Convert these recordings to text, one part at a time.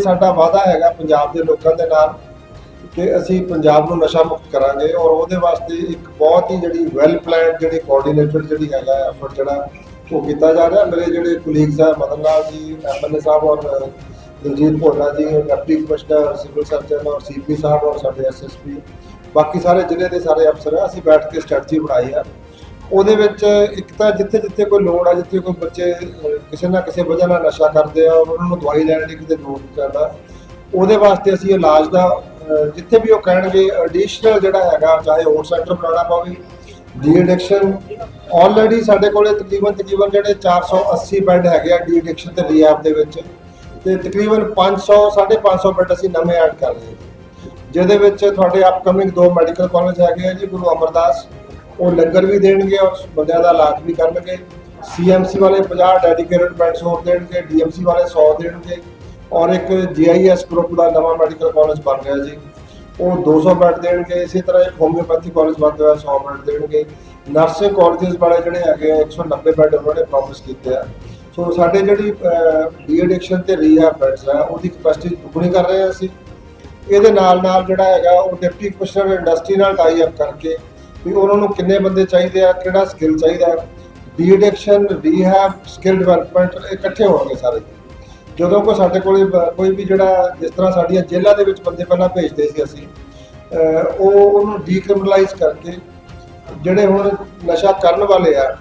ਇਹ ਸਾਡਾ ਵਾਅਦਾ ਹੈਗਾ ਪੰਜਾਬ ਦੇ ਲੋਕਾਂ ਦੇ ਨਾਲ ਕਿ ਅਸੀਂ ਪੰਜਾਬ ਨੂੰ ਨਸ਼ਾ ਮੁਕਤ ਕਰਾਂਗੇ ਔਰ ਉਹਦੇ ਵਾਸਤੇ ਇੱਕ ਬਹੁਤ ਹੀ ਜਿਹੜੀ ਵੈਲ ਪਲਾਨਡ ਜਿਹੜੀ ਕੋਆਰਡੀਨੇਟਡ ਜਿਹੜੀ ਹੈਗਾ ਐਫਰਟ ਜਿਹੜਾ ਉਹ ਕੀਤਾ ਜਾ ਰਿਹਾ। ਮੇਰੇ ਜਿਹੜੇ ਕੁਲੀਗਸ ਹੈ ਮਦਨ ਲਾਲ ਜੀ ਐਮਐਲਏ ਸਾਹਿਬ ਔਰ Daljit Bhola ji, deputy commissioner, civil surgeon ਔਰ ਸੀਪੀ ਸਾਹਿਬ ਔਰ ਸਾਡੇ ਐਸਐਸਪੀ ਬਾਕੀ ਸਾਰੇ ਜ਼ਿਲ੍ਹੇ ਦੇ ਸਾਰੇ ਅਫਸਰ ਆ। ਅਸੀਂ ਬੈਠ ਕੇ ਸਟ੍ਰੈਟਜੀ ਬਣਾਈ ਆ। ਉਹਦੇ ਵਿੱਚ ਇੱਕ ਤਾਂ ਜਿੱਥੇ ਜਿੱਥੇ ਕੋਈ ਲੋੜ ਆ, ਜਿੱਥੇ ਕੋਈ ਬੱਚੇ ਕਿਸੇ ਨਾ ਕਿਸੇ ਵਜ੍ਹਾ ਨਾਲ ਨਸ਼ਾ ਕਰਦੇ ਆ, ਉਹਨਾਂ ਨੂੰ ਦਵਾਈ ਲੈਣ ਦੀ ਕਿਤੇ ਲੋੜ ਪੈਂਦਾ। ਉਹਦੇ ਵਾਸਤੇ ਅਸੀਂ ਇਲਾਜ ਦਾ ਜਿੱਥੇ ਵੀ ਉਹ ਕਹਿਣਗੇ ਐਡੀਸ਼ਨਲ ਜਿਹੜਾ ਹੈਗਾ, ਚਾਹੇ ਹੋਰ ਸੈਂਟਰ ਬਣਾਉਣਾ ਪਵੇ, ਡੀ ਐਡਿਕਸ਼ਨ ਆਲਰੇਡੀ ਸਾਡੇ ਕੋਲੇ ਤਕਰੀਬਨ ਤਕਰੀਬਨ ਜਿਹੜੇ 480 ਬੈੱਡ ਹੈਗੇ ਆ ਡੀ ਐਡਿਕਸ਼ਨ ਤੇ ਰੀਹੈਬ ਦੇ ਵਿੱਚ, ਤੇ ਤਕਰੀਬਨ 500 550 ਬੈੱਡ ਅਸੀਂ ਨਵੇਂ ਐਡ ਕਰ ਰਹੇ ਹਾਂ। ਜਿਹਦੇ ਵਿੱਚ ਤੁਹਾਡੇ ਅਪਕਮਿੰਗ ਦੋ ਮੈਡੀਕਲ ਕਾਲਜ ਹੈਗੇ ਆ ਜੀ, ਗੁਰੂ ਅਮਰਦਾਸ ਉਹ ਲੰਗਰ ਵੀ ਦੇਣਗੇ ਔਰ ਬੰਦਿਆਂ ਦਾ ਇਲਾਜ ਵੀ ਕਰਨਗੇ। ਸੀਐਮਸੀ ਵਾਲੇ 50 ਡੈਡੀਕੇਟਡ ਬੈੱਡਸ ਹੋਰ ਦੇਣਗੇ ਡੀਐਮਸੀ ਵਾਲੇ 100 ਦੇਣਗੇ। ਔਰ ਇੱਕ ਜੀਆਈਐਸ ਗਰੁੱਪ ਦਾ ਨਵਾਂ ਮੈਡੀਕਲ ਕਾਲਜ ਬਣ ਰਿਹਾ ਜੀ। ਉਹ 200 ਬੈੱਡ ਦੇਣਗੇ, ਇਸੇ ਤਰ੍ਹਾਂ ਇੱਕ ਹੋਮਿਓਪੈਥੀ ਕਾਲਜ ਬਣ ਰਿਹਾ 100 ਬੈੱਡ ਦੇਣਗੇ। ਨਰਸਿੰਗ ਕਾਲਜਸ ਵਾਲੇ ਜਿਹੜੇ ਹੈਗੇ ਆ 190 ਬੈੱਡ ਉਹਨਾਂ ਨੇ ਪ੍ਰੋਮਿਸ ਕੀਤੇ ਆ। ਸੋ ਸਾਡੇ ਜਿਹੜੀ ਡੀ ਐਡਿਕਸ਼ਨ ਤੇ ਰੀਹੈਬ ਬੈੱਡਸ ਆ, ਉਹਦੀ ਕਪੈਸਿਟੀ ਦੁੱਗਣੀ ਕਰ ਰਹੇ ਆ ਅਸੀਂ। ਇਹਦੇ ਨਾਲ ਨਾਲ ਜਿਹੜਾ ਹੈਗਾ, ਉਹ ਡਿਪਟੀ ਕਮਿਸ਼ਨਰ ਇੰਡਸਟਰੀ ਨਾਲ ਟਾਈ ਅਪ ਕਰਕੇ ਵੀ ਉਹਨਾਂ ਨੂੰ ਕਿੰਨੇ ਬੰਦੇ ਚਾਹੀਦੇ ਆ, ਕਿਹੜਾ ਸਕਿੱਲ ਚਾਹੀਦਾ de addiction rehab skill development ਇਕੱਠੇ ਹੋਣਗੇ ਸਾਰੇ। ਜਦੋਂ ਕੋਈ ਸਾਡੇ ਕੋਲੇ ਕੋਈ ਵੀ ਜਿਹੜਾ ਜਿਸ ਤਰ੍ਹਾਂ ਸਾਡੀਆਂ ਜੇਲ੍ਹਾਂ ਦੇ ਵਿੱਚ ਬੰਦੇ ਪਹਿਲਾਂ ਭੇਜਦੇ ਸੀ ਅਸੀਂ ਉਹ ਉਹਨੂੰ ਡੀਕ੍ਰਿਮੀਨਲਾਈਜ਼ ਕਰਕੇ ਜਿਹੜੇ ਹੁਣ ਨਸ਼ਾ ਕਰਨ ਵਾਲੇ ਆ,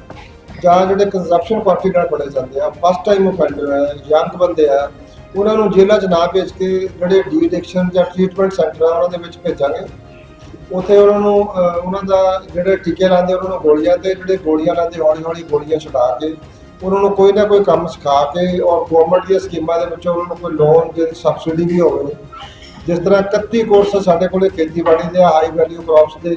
ਜਾਂ ਜਿਹੜੇ ਕੰਜ਼ੰਪਸ਼ਨ ਕੁਆਂਟੀਟੀ ਨਾਲ ਬੜੇ ਜਾਂਦੇ ਆ ਫਸਟ ਟਾਈਮ offender ਹੈ ਯੰਗ ਬੰਦੇ ਆ, ਉਹਨਾਂ ਨੂੰ ਜੇਲ੍ਹਾਂ 'ਚ ਨਾ ਭੇਜ ਕੇ ਜਿਹੜੇ ਡੀ ਐਡਿਕਸ਼ਨ ਜਾਂ ਟ੍ਰੀਟਮੈਂਟ ਸੈਂਟਰ ਆ, ਉਹਨਾਂ ਦੇ ਵਿੱਚ ਭੇਜਾਂਗੇ। ਉੱਥੇ ਉਹਨਾਂ ਨੂੰ ਅਹ, ਉਹਨਾਂ ਦਾ ਜਿਹੜੇ ਟੀਕੇ ਲਾਉਂਦੇ ਉਹਨਾਂ ਨੂੰ ਗੋਲੀਆਂ ਤੇ ਜਿਹੜੇ ਗੋਲੀਆਂ ਲਾਉਂਦੇ ਹੌਲੀ ਹੌਲੀ ਗੋਲੀਆਂ ਛੁਡਾ ਕੇ ਉਹਨਾਂ ਨੂੰ ਕੋਈ ਨਾ ਕੋਈ ਕੰਮ ਸਿਖਾ ਕੇ ਔਰ ਗਵਰਨਮੈਂਟ ਦੀਆਂ ਸਕੀਮਾਂ ਦੇ ਵਿੱਚੋਂ ਉਹਨਾਂ ਨੂੰ ਕੋਈ ਲੋਨ ਜਿਹਦੀ ਸਬਸਿਡੀ ਵੀ ਹੋਵੇ। ਜਿਸ ਤਰ੍ਹਾਂ 31 ਕੋਰਸ ਸਾਡੇ ਕੋਲੇ ਖੇਤੀਬਾੜੀ ਦੇ ਹਾਈ ਵੈਲਿਊ ਕ੍ਰੌਪਸ ਦੇ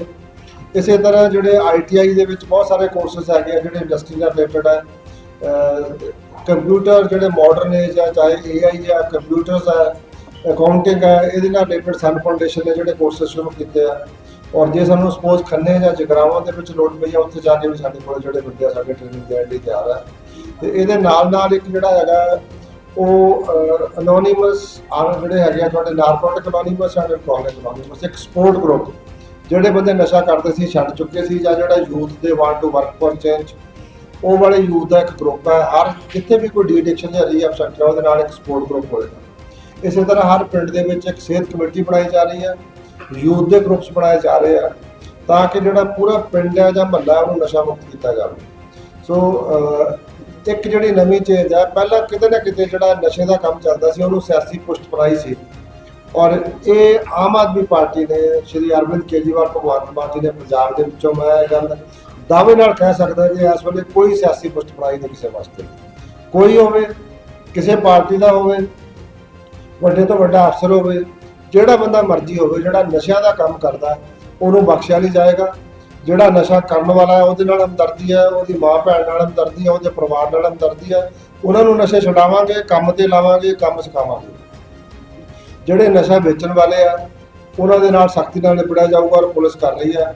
ਇਸੇ ਤਰ੍ਹਾਂ ਜਿਹੜੇ ਆਈਟੀਆਈ ਦੇ ਵਿੱਚ ਬਹੁਤ ਸਾਰੇ ਕੋਰਸਸ ਹੈਗੇ ਆ ਜਿਹੜੇ ਇੰਡਸਟਰੀ ਨਾਲ ਰਿਲੇਟਡ ਹੈ ਕੰਪਿਊਟਰ ਜਿਹੜੇ ਮਾਡਰਨ ਏਜ ਆ ਚਾਹੇ ਏਆਈ ਆ ਕੰਪਿਊਟਰਸ ਆ ਅਕਾਊਂਟਿੰਗ ਹੈ ਇਹਦੇ ਨਾਲ ਰਿਲੇਟਡ ਸਨ ਫਾਊਂਡੇਸ਼ਨ ਨੇ ਜਿਹੜੇ ਕੋਰਸਸ ਸ਼ੁਰੂ ਕੀਤੇ ਆ। ਔਰ ਜੇ ਸਾਨੂੰ ਸਪੋਜ਼ ਖੰਨੇ ਜਾਂ ਜਗਰਾਵਾਂ ਦੇ ਵਿੱਚ ਲੋੜ ਪਈ ਆ, ਉੱਥੇ ਜਾ ਕੇ ਵੀ ਸਾਡੇ ਕੋਲ ਜਿਹੜੇ ਬੰਦੇ ਆ, ਸਾਡੇ ਟ੍ਰੇਨਿੰਗ ਦੇਣ ਲਈ ਤਿਆਰ ਆ। ਤੇ ਇਹਦੇ ਨਾਲ ਨਾਲ ਇੱਕ ਜਿਹੜਾ ਹੈਗਾ, ਉਹ ਅਨੋਨਿਮਸ ਆ ਜਿਹੜੇ ਹੈਗੇ ਆ, ਤੁਹਾਡੇ narcotic anonymous and alcoholic anonymous ਇੱਕ ਸਪੋਰਟ ਗਰੁੱਪ ਜਿਹੜੇ ਬੰਦੇ ਨਸ਼ਾ ਕਰਦੇ ਸੀ, ਛੱਡ ਚੁੱਕੇ ਸੀ, ਜਾਂ ਜਿਹੜਾ ਯੂਥ ਦੇ want to work for change ਉਹ ਵਾਲੇ ਯੂਥ ਦਾ ਇੱਕ ਗਰੁੱਪ ਹੈ ਹਰ ਜਿੱਥੇ ਵੀ ਕੋਈ ਡੀ ਐਡਿਕਸ਼ਨ ਜਾਂ ਰੀਹੈਬ ਸੈਂਟਰ ਹੈ ਉਹਦੇ ਨਾਲ ਇੱਕ ਸਪੋਰਟ ਗਰੁੱਪ ਹੋਏਗਾ। ਇਸੇ ਤਰ੍ਹਾਂ ਹਰ ਪਿੰਡ ਦੇ ਵਿੱਚ ਇੱਕ ਸਿਹਤ ਕਮੇਟੀ ਬਣਾਈ ਜਾ ਰਹੀ ਹੈ ਯੂਥ ਦੇ ਗਰੁੱਪਸ ਬਣਾਏ ਜਾ ਰਹੇ ਆ, ਤਾਂ ਕਿ ਜਿਹੜਾ ਪੂਰਾ ਪਿੰਡ ਹੈ ਜਾਂ ਮਹੱਲਾ ਉਹਨੂੰ ਨਸ਼ਾ ਮੁਕਤ ਕੀਤਾ ਜਾਵੇ। ਸੋ ਇੱਕ ਜਿਹੜੀ ਨਵੀਂ ਚੇਂਜ ਹੈ, ਪਹਿਲਾਂ ਕਿਤੇ ਨਾ ਕਿਤੇ ਜਿਹੜਾ ਨਸ਼ੇ ਦਾ ਕੰਮ ਚੱਲਦਾ ਸੀ, ਉਹਨੂੰ ਸਿਆਸੀ ਪੁਸ਼ਟ ਬਣਾਈ ਸੀ। ਔਰ ਇਹ ਆਮ ਆਦਮੀ ਪਾਰਟੀ ਨੇ, ਸ਼੍ਰੀ ਅਰਵਿੰਦ ਕੇਜਰੀਵਾਲ, ਭਗਵੰਤ ਮਾਨ ਜੀ ਨੇ ਪੰਜਾਬ ਦੇ ਵਿੱਚੋਂ ਮੈਂ ਇਹ ਗੱਲ ਦਾਅਵੇ ਨਾਲ ਕਹਿ ਸਕਦਾ ਕਿ ਇਸ ਵੇਲੇ ਕੋਈ ਸਿਆਸੀ ਪੁਸ਼ਟ ਬਣਾਈ ਨਹੀਂ ਕਿਸੇ ਵਾਸਤੇ। ਕੋਈ ਹੋਵੇ, ਕਿਸੇ ਪਾਰਟੀ ਦਾ ਹੋਵੇ ਵੱਡੇ ਤੋਂ ਵੱਡਾ ਅਫਸਰ ਹੋਵੇ ਜਿਹੜਾ ਬੰਦਾ ਮਰਜ਼ੀ ਹੋਵੇ ਜਿਹੜਾ ਨਸ਼ਿਆਂ ਦਾ ਕੰਮ ਕਰਦਾ ਉਹਨੂੰ ਬਖਸ਼ਿਆ ਨਹੀਂ ਜਾਏਗਾ। ਜਿਹੜਾ ਨਸ਼ਾ ਕਰਨ ਵਾਲਾ ਹੈ ਉਹਦੇ ਨਾਲ ਹਮਦਰਦੀ ਹੈ ਉਹਦੀ ਮਾਂ ਭੈਣ ਨਾਲ ਹਮਦਰਦੀ ਹੈ ਉਹਦੇ ਪਰਿਵਾਰ ਨਾਲ ਹਮਦਰਦੀ ਹੈ ਉਹਨਾਂ ਨੂੰ ਨਸ਼ੇ ਛਡਾਵਾਂਗੇ ਕੰਮ ਤੇ ਲਾਵਾਂਗੇ ਕੰਮ ਸਿਖਾਵਾਂਗੇ। ਜਿਹੜੇ ਨਸ਼ਾ ਵੇਚਣ ਵਾਲੇ ਆ ਉਹਨਾਂ ਦੇ ਨਾਲ ਸਖਤੀ ਨਾਲ ਨਿਪੜਿਆ ਜਾਊਗਾ ਔਰ ਪੁਲਿਸ ਕਰ ਰਹੀ ਹੈ।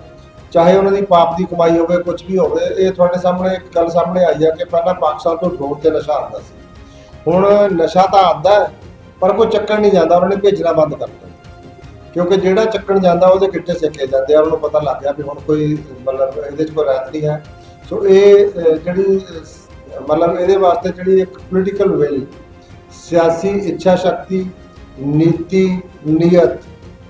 ਚਾਹੇ ਉਹਨਾਂ ਦੀ ਪਾਪ ਦੀ ਕਮਾਈ ਹੋਵੇ ਕੁਝ ਵੀ ਹੋਵੇ ਇਹ ਤੁਹਾਡੇ ਸਾਹਮਣੇ ਇੱਕ ਗੱਲ ਸਾਹਮਣੇ ਆਈ ਹੈ ਕਿ ਪਹਿਲਾਂ ਪਾਕਿਸਤਾਨ ਤੋਂ ਡਰੋਨ ਤੇ ਨਸ਼ਾ ਆਉਂਦਾ ਸੀ। ਹੁਣ ਨਸ਼ਾ ਤਾਂ ਆਉਂਦਾ ਹੈ, ਪਰ ਕੋਈ ਚੱਕਣ ਨਹੀਂ ਜਾਂਦਾ, ਉਹਨਾਂ ਨੇ ਭੇਜਣਾ ਬੰਦ ਕਰ ਦਿੱਤਾ। ਕਿਉਂਕਿ ਜਿਹੜਾ ਚੱਕਣ ਜਾਂਦਾ, ਉਹਦੇ ਕਿੱਟੇ ਸਿੱਕੇ ਜਾਂਦੇ ਆ, ਉਹਨੂੰ ਪਤਾ ਲੱਗ ਗਿਆ ਵੀ ਹੁਣ ਕੋਈ ਮਤਲਬ ਇਹਦੇ 'ਚ ਕੋਈ ਰਹਿਤ ਨਹੀਂ ਹੈ। ਸੋ ਇਹ ਜਿਹੜੀ ਮਤਲਬ ਇਹਦੇ ਵਾਸਤੇ ਜਿਹੜੀ ਇੱਕ ਪੋਲੀਟੀਕਲ ਵਿਲ ਸਿਆਸੀ ਇੱਛਾ ਸ਼ਕਤੀ, ਨੀਤੀ, ਨੀਅਤ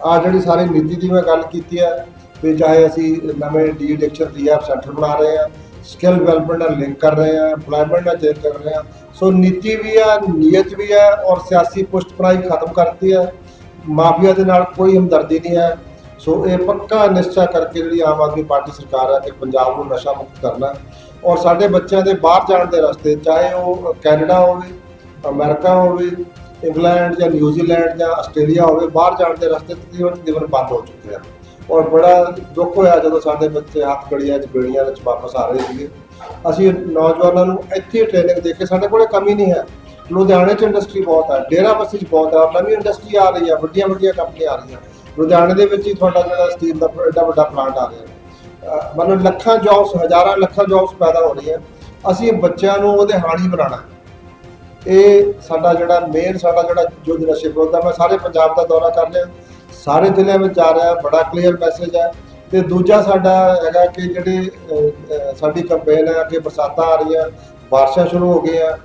ਆ ਜਿਹੜੀ ਸਾਰੀ ਨੀਤੀ ਦੀ ਮੈਂ ਗੱਲ ਕੀਤੀ ਹੈ, ਵੀ ਚਾਹੇ ਅਸੀਂ ਨਵੇਂ ਡੀ ਐਡਿਕਸ਼ਨ ਰੀਹੈਬ ਸੈਂਟਰ ਬਣਾ ਰਹੇ ਹਾਂ ਸਕਿੱਲ ਡਿਵੈਲਪਮੈਂਟ ਨਾਲ ਲਿੰਕ ਕਰ ਰਹੇ ਹਾਂ ਐਮਪਲੋਇਮੈਂਟ ਨਾਲ ਚੇਕ ਕਰ ਰਹੇ ਹਾਂ। ਸੋ ਨੀਤੀ ਵੀ ਹੈ ਨੀਅਤ ਵੀ ਹੈ ਔਰ ਸਿਆਸੀ ਪੁਸ਼ਟ ਖਤਮ ਕਰਤੀ ਹੈ ਮਾਫੀਆ ਦੇ ਨਾਲ ਕੋਈ ਹਮਦਰਦੀ ਨਹੀਂ ਹੈ। ਸੋ ਇਹ ਪੱਕਾ ਨਿਸ਼ਚਾ ਕਰਕੇ ਜਿਹੜੀ ਆਮ ਆਦਮੀ ਪਾਰਟੀ ਸਰਕਾਰ ਹੈ ਕਿ ਪੰਜਾਬ ਨੂੰ ਨਸ਼ਾ ਮੁਕਤ ਕਰਨਾ। ਔਰ ਸਾਡੇ ਬੱਚਿਆਂ ਦੇ ਬਾਹਰ ਜਾਣ ਦੇ ਰਸਤੇ, ਚਾਹੇ ਉਹ ਕੈਨੇਡਾ ਹੋਵੇ, ਅਮਰੀਕਾ ਹੋਵੇ, ਇੰਗਲੈਂਡ ਜਾਂ ਨਿਊਜ਼ੀਲੈਂਡ ਜਾਂ ਆਸਟ੍ਰੇਲੀਆ ਹੋਵੇ, ਬਾਹਰ ਜਾਣ ਦੇ ਰਸਤੇ ਤਕਰੀਬਨ ਤਕਰੀਬਨ ਬੰਦ ਹੋ ਚੁੱਕੇ ਆ। ਔਰ ਬੜਾ ਦੁੱਖ ਹੋਇਆ ਜਦੋਂ ਸਾਡੇ ਬੱਚੇ ਹੱਥ ਗੜੀਆਂ 'ਚ ਬੇੜੀਆਂ ਵਿੱਚ ਵਾਪਸ ਆ ਰਹੇ ਸੀਗੇ। ਅਸੀਂ ਨੌਜਵਾਨਾਂ ਨੂੰ ਇੱਥੇ ਟ੍ਰੇਨਿੰਗ ਦੇ ਕੇ ਸਾਡੇ ਕੋਲੇ ਕਮੀ ਨਹੀਂ ਹੈ। ਲੁਧਿਆਣੇ 'ਚ ਇੰਡਸਟਰੀ ਬਹੁਤ ਹੈ ਡੇਰਾਬੱਸੀ 'ਚ ਬਹੁਤ ਹੈ ਨਵੀਂ ਇੰਡਸਟਰੀ ਆ ਰਹੀ ਹੈ, ਵੱਡੀਆਂ ਵੱਡੀਆਂ ਕੰਪਨੀਆਂ ਆ ਰਹੀਆਂ। ਲੁਧਿਆਣੇ ਦੇ ਵਿੱਚ ਹੀ ਤੁਹਾਡਾ ਜਿਹੜਾ ਸਟੀਲ ਦਾ ਐਡਾ ਵੱਡਾ ਪਲਾਂਟ ਆ ਰਿਹਾ। ਮਤਲਬ ਲੱਖਾਂ ਜੌਬਸ ਹਜ਼ਾਰਾਂ ਲੱਖਾਂ ਜੌਬਸ ਪੈਦਾ ਹੋ ਰਹੀਆਂ। ਅਸੀਂ ਬੱਚਿਆਂ ਨੂੰ ਉਹਦੇ ਹਾਣੀ ਬਣਾਉਣਾ ਇਹ ਸਾਡਾ ਜਿਹੜਾ ਮੇਨ ਸਾਡਾ ਜਿਹੜਾ ਯੁੱਧ ਨਸ਼ੇ ਵਿਰੁੱਧ ਦਾ ਮੈਂ ਸਾਰੇ ਪੰਜਾਬ ਦਾ ਦੌਰਾ ਕਰ ਲਿਆ ਸਾਰੇ ਜ਼ਿਲ੍ਹਿਆਂ ਵਿੱਚ ਜਾ ਰਿਹਾ, ਬੜਾ ਕਲੀਅਰ ਮੈਸੇਜ ਹੈ। ਤੇ ਦੂਜਾ ਸਾਡਾ ਹੈਗਾ ਕਿ ਜਿਹੜੀ ਸਾਡੀ ਕੰਪੇਨ ਹੈ ਕਿ ਬਰਸਾਤਾਂ ਆ ਰਹੀਆਂ, ਬਾਰਿਸ਼ਾਂ ਸ਼ੁਰੂ ਹੋ ਗਈਆਂ।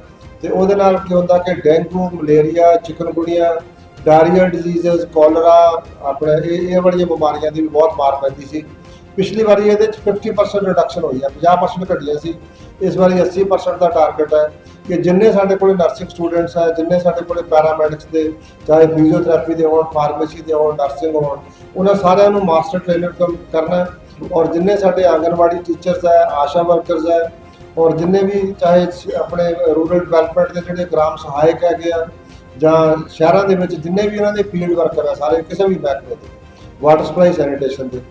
ਤੇ ਉਹਦੇ ਨਾਲ ਕੀ ਹੁੰਦਾ ਕਿ dengue, malaria chikungunya diarrhoea diseases, cholera, ਆਪਣੇ ਇਹ ਇਹ ਵਾਲੀਆਂ ਬਿਮਾਰੀਆਂ ਦੀ ਵੀ ਬਹੁਤ ਮਾਰ ਪੈਂਦੀ ਸੀ। ਪਿਛਲੀ ਵਾਰੀ ਇਹਦੇ ਚ 50% ਰਿਡਕਸ਼ਨ ਹੋਈ ਹੈ 50% ਘਟੀਆਂ ਸੀ। ਇਸ ਵਾਰੀ 80% ਦਾ ਟਾਰਗੇਟ ਹੈ ਕਿ ਜਿੰਨੇ ਸਾਡੇ ਕੋਲੇ ਨਰਸਿੰਗ ਸਟੂਡੈਂਟਸ ਹੈ, ਜਿੰਨੇ ਸਾਡੇ ਕੋਲੇ ਪੈਰਾਮੈਡਿਕਸ ਦੇ, ਚਾਹੇ ਫਿਜ਼ੀਓਥੈਰੇਪੀ ਦੇ ਹੋਣ ਫਾਰਮੇਸੀ ਦੇ ਹੋਣ ਨਰਸਿੰਗ ਹੋਣ, ਉਹਨਾਂ ਸਾਰਿਆਂ ਨੂੰ ਮਾਸਟਰ ਟ੍ਰੇਨਰ ਕਰਨਾ ਔਰ ਜਿੰਨੇ ਸਾਡੇ ਆਂਗਨਵਾੜੀ ਟੀਚਰਸ ਹੈ, ਆਸ਼ਾ ਵਰਕਰਸ ਹੈ, ਔਰ ਜਿੰਨੇ ਵੀ ਚਾਹੇ ਆਪਣੇ ਰੂਰਲ ਡਿਵੈਲਪਮੈਂਟ ਦੇ ਜਿਹੜੇ ਗ੍ਰਾਮ ਸਹਾਇਕ ਹੈਗੇ ਆ, ਜਾਂ ਸ਼ਹਿਰਾਂ ਦੇ ਵਿੱਚ ਜਿੰਨੇ ਵੀ ਉਹਨਾਂ ਦੇ ਫੀਲਡ ਵਰਕਰ ਆ, ਸਾਰੇ ਕਿਸੇ ਵੀ ਮਹਿਕਮੇ ਦੇ ਵਾਟਰ ਸਪਲਾਈ ਸੈਨੀਟੇਸ਼ਨ ਦੇ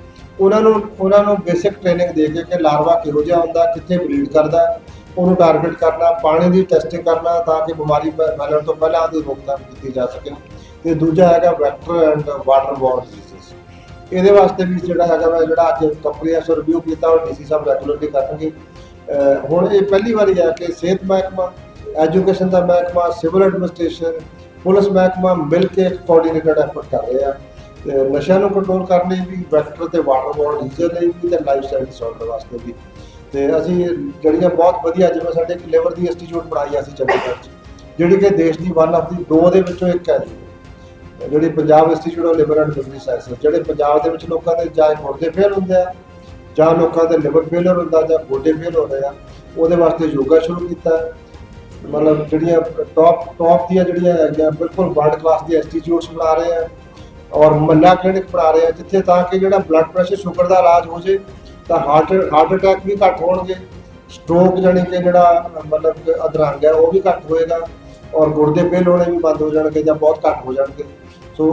ਉਹਨਾਂ ਨੂੰ ਉਹਨਾਂ ਨੂੰ ਬੇਸਿਕ ਟ੍ਰੇਨਿੰਗ ਦੇ ਕੇ ਕਿ ਲਾਰਵਾ ਕਿਹੋ ਜਿਹਾ ਹੁੰਦਾ, ਕਿੱਥੇ ਬਰੀਡ ਕਰਦਾ, ਉਹਨੂੰ ਟਾਰਗੇਟ ਕਰਨਾ, ਪਾਣੀ ਦੀ ਟੈਸਟਿੰਗ ਕਰਨਾ ਤਾਂ ਕਿ ਬਿਮਾਰੀ ਫੈ- ਫੈਲਣ ਤੋਂ ਪਹਿਲਾਂ ਉਹਦੀ ਰੋਕਥਾਮ ਕੀਤੀ ਜਾ ਸਕੇ। ਤੇ ਦੂਜਾ ਹੈਗਾ vector and water borne diseases ਇਹਦੇ ਵਾਸਤੇ ਵੀ ਜਿਹੜਾ ਹੈਗਾ ਮੈਂ ਜਿਹੜਾ ਅੱਜ ਕੰਪਨੀ ਐਸ ਰਿਵਿਊ ਕੀਤਾ, ਉਹ ਡੀਸੀ ਸਾਹਿਬ ਰੈਗੂਲਰਲੀ ਕਰਨਗੇ। ਹੁਣ ਇਹ ਪਹਿਲੀ ਵਾਰੀ ਹੈ ਕਿ ਸਿਹਤ ਮਹਿਕਮਾ ਐਜੂਕੇਸ਼ਨ ਦਾ ਮਹਿਕਮਾ ਸਿਵਲ ਐਡਮਿਨਿਸਟ੍ਰੇਸ਼ਨ ਪੁਲਿਸ ਮਹਿਕਮਾ ਮਿਲ ਕੇ ਇੱਕ ਕੋਆਰਡੀਨੇਟਡ ਐਫਰਟ ਕਰ ਰਹੇ। ਆ ਤੇ ਨਸ਼ਿਆਂ ਨੂੰ ਕੰਟਰੋਲ ਕਰਨ ਲਈ ਵੀ ਵੈਕਟਰ ਤੇ ਵਾਟਰ ਬੋਰਨ ਡਿਜ਼ੀਜ਼ ਲਈ ਵੀ ਤੇ ਲਾਈਫ ਸਟਾਈਲ ਡਿਸਆਰਡਰ ਵਾਸਤੇ ਵੀ। ਤੇ ਅਸੀਂ ਜਿਹੜੀਆਂ ਬਹੁਤ ਵਧੀਆ ਜਿਵੇਂ ਸਾਡੇ ਇੱਕ ਲਿਵਰ ਦੀ ਇੰਸਟੀਚਿਊਟ ਬਣਾਈ ਆ ਅਸੀਂ ਚੰਡੀਗੜ੍ਹ 'ਚ, ਜਿਹੜੀ ਕਿ ਦੇਸ਼ ਦੀ ਵਨ ਆਫ ਦੀ ਦੋ ਦੇ ਵਿੱਚੋਂ ਇੱਕ ਹੈ ਜੀ। ਜਿਹੜੀ Punjab institute of liver and business science ਜਿਹੜੇ ਪੰਜਾਬ ਦੇ ਵਿੱਚ ਲੋਕਾਂ ਦੇ ਜਾਂ ਗੋਡੇ ਫੇਲ ਹੁੰਦੇ ਆ, ਜਾਂ ਲੋਕਾਂ ਦੇ ਲਿਵਰ ਫੇਲਰ ਹੁੰਦਾ ਜਾਂ ਗੋਡੇ ਫੇਲ ਹੋ ਰਹੇ ਆ, ਉਹਦੇ ਵਾਸਤੇ ਯੋਗਾ ਸ਼ੁਰੂ ਕੀਤਾ। ਮਤਲਬ ਜਿਹੜੀਆਂ ਟੌਪ ਟੌਪ ਦੀਆਂ ਜਿਹੜੀਆਂ ਹੈਗੀਆਂ, ਬਿਲਕੁਲ ਵਰਲਡ ਕਲਾਸ ਦੀ ਇੰਸਟੀਚਿਊਟਸ ਬਣਾ ਰਹੇ ਆ। ਔਰ ਮੱਲਾ ਕਲੀਨਿਕ ਬਣਾ ਰਹੇ ਆ, ਜਿੱਥੇ ਤਾਂ ਕਿ ਜਿਹੜਾ ਬਲੱਡ ਪ੍ਰੈਸ਼ਰ ਸ਼ੂਗਰ ਦਾ ਇਲਾਜ ਹੋ ਜੇ, ਤਾਂ ਹਾਰਟ ਹਾਰਟ ਅਟੈਕ ਵੀ ਘੱਟ ਹੋਣਗੇ। ਸਟ੍ਰੋਕ ਜਾਣੀ ਕਿ ਜਿਹੜਾ, ਮਤਲਬ ਕਿ ਅਧਰੰਗ ਹੈ, ਉਹ ਵੀ ਘੱਟ ਹੋਏਗਾ। ਔਰ ਗੁਰਦੇ ਫੇਲ ਹੋਣੇ ਵੀ ਬੰਦ ਹੋ ਜਾਣਗੇ ਜਾਂ ਬਹੁਤ ਘੱਟ ਹੋ ਜਾਣਗੇ। ਸੋ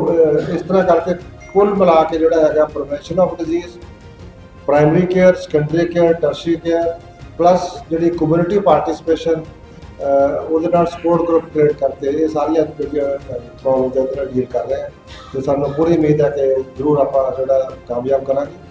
ਇਸ ਤਰ੍ਹਾਂ ਕਰਕੇ ਕੁੱਲ ਮਿਲਾ ਕੇ ਜਿਹੜਾ ਹੈਗਾ prevention of disease primary care secondary care tertiary care plus ਜਿਹੜੀ ਕਮਿਊਨਿਟੀ ਪਾਰਟਿਸਿਪੇਸ਼ਨ ਉਹਦੇ ਨਾਲ ਸਪੋਰਟ ਗਰੁੱਪ ਕ੍ਰੀਏਟ ਕਰਕੇ ਇਹ ਸਾਰੀਆਂ ਜਿਹੜੀਆਂ ਪ੍ਰੋਬਲਮ ਦੇ ਨਾਲ ਡੀਲ ਕਰ ਰਹੇ ਹਾਂ ਤੇ ਸਾਨੂੰ ਪੂਰੀ ਉਮੀਦ ਹੈ ਕਿ ਜ਼ਰੂਰ ਆਪਾਂ ਜਿਹੜਾ ਕਾਮਯਾਬ ਕਰਾਂਗੇ।